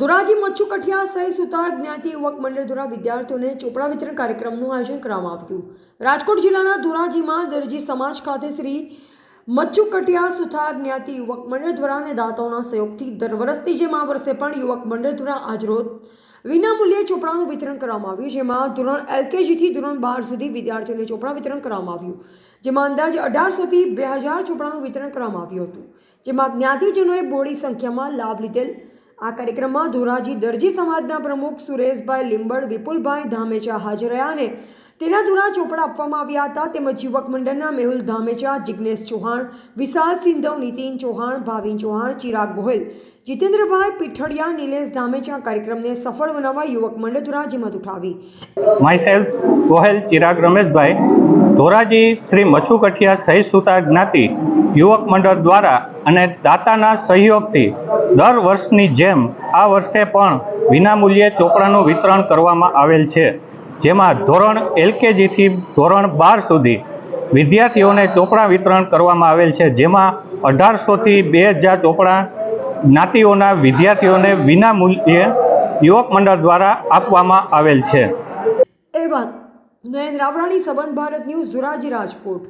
ધોરાજી મચ્છુ કઠિયા સહિત સુતાર જ્ઞાતિ યુવક મંડળ દ્વારા વિદ્યાર્થીઓને ચોપડા વિતરણ કાર્યક્રમનું આયોજન કરવામાં આવ્યું. રાજકોટ જિલ્લાના ધોરાજીમાં દરજી સમાજ ખાતે શ્રી મચ્છુ કઠિયા સુથાર જ્ઞાતિ યુવક મંડળ દ્વારા અને દાતાઓના સહયોગથી દર વર્ષથી જેમ આ વર્ષે પણ યુવક મંડળ દ્વારા આજરોજ વિનામૂલ્યે ચોપડાનું વિતરણ કરવામાં આવ્યું, જેમાં ધોરણ એલકેજીથી ધોરણ બાર સુધી વિદ્યાર્થીઓને ચોપડા વિતરણ કરવામાં આવ્યું, જેમાં અંદાજે અઢારસોથી બે હજાર ચોપડાનું વિતરણ કરવામાં આવ્યું હતું, જેમાં જ્ઞાતિજનોએ બોડી સંખ્યામાં લાભ લીધેલ આ કાર્યક્રમમાં ધોરાજી દરજી સમાજના પ્રમુખ સુરેશભાઈ લીંબડ, વિપુલભાઈ ધામેચા હાજર રહ્યા અને તેના દ્વારા ચોપડા આપવામાં આવ્યા હતા. તેમજ યુવક મંડળના મેહુલ ધામેચા, જિગ્નેશ ચૌહાણ, વિશાલ સિંધવ, નીતિન ચૌહાણ, ભાવિન ચૌહાણ, ચિરાગ ગોહિલ, જીતેન્દ્રભાઈ પીઠડિયા, નિલેશ ધામેચા કાર્યક્રમને સફળ બનાવવા યુવક મંડળ દ્વારા જેમત ઉઠાવી. માય સેલ્ફ, ગોહેલ, ચિરાગ, રમેશભાઈ, ધોરાજી શ્રી મચ્છુ કઠિયા સહી જ્ઞાતિ યુવક મંડળ દ્વારા અને દાતાના સહયોગથી દર વર્ષની જેમ આ વર્ષે પણ વિનામૂલ્યે ચોપડાનું વિતરણ કરવામાં આવેલ છે. જેમાં ધોરણ એલકેજીથી ધોરણ બાર સુધી વિદ્યાર્થીઓને ચોપડા વિતરણ કરવામાં આવેલ છે. જેમાં અઢારસોથી બે હજાર ચોપડા જ્ઞાતિઓના વિદ્યાર્થીઓને વિનામૂલ્યે યુવક મંડળ દ્વારા આપવામાં આવેલ છે. એ વાત. નયન રાવરાણી સંબંધ ભારત ન્યૂઝ ધોરાજી રાજકોટ.